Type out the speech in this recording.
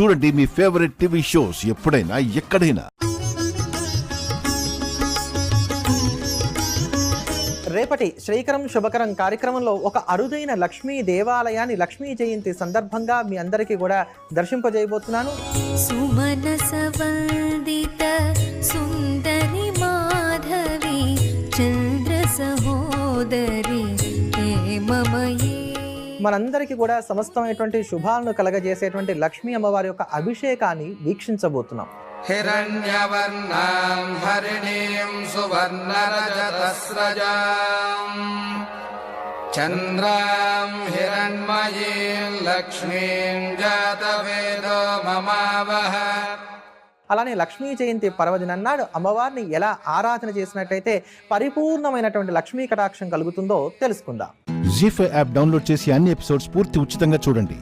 చూడండి మీ favourite TV shows ఎప్పుడైనా ఎక్కడైనా. రేపటి శ్రీకరం శుభకరం కార్యక్రమంలో ఒక అరుదైన లక్ష్మీ దేవాలయాన్ని లక్ష్మీ జయంతి సందర్భంగా మీ అందరికీ కూడా దర్శింపజేయబోతున్నాను. సుందరి మాధవి చంద్ర సహోదరి మమయే మనందరికీ కూడా సమస్తమైనటువంటి శుభాలను కలగజేసేటువంటి లక్ష్మీ అమ్మవారి యొక్క అభిషేకాన్ని వీక్షించబోతున్నాం. హిరణ్యవర్ణాం హరిణీం సువర్ణరజతస్రజాం. చంద్రాం హిరణ్మయీం లక్ష్మీం జాతవేదో మమావహ. అలానే లక్ష్మీ జయంతి పర్వదినం నాడు అమ్మవారిని ఎలా ఆరాధన చేసినట్టయితే పరిపూర్ణమైనటువంటి లక్ష్మీ కటాక్షం కలుగుతుందో తెలుసుకుందాం. జీ ఫైవ్ యాప్ డౌన్లోడ్ చేసి అన్ని ఎపిసోడ్స్ పూర్తి ఉచితంగా చూడండి.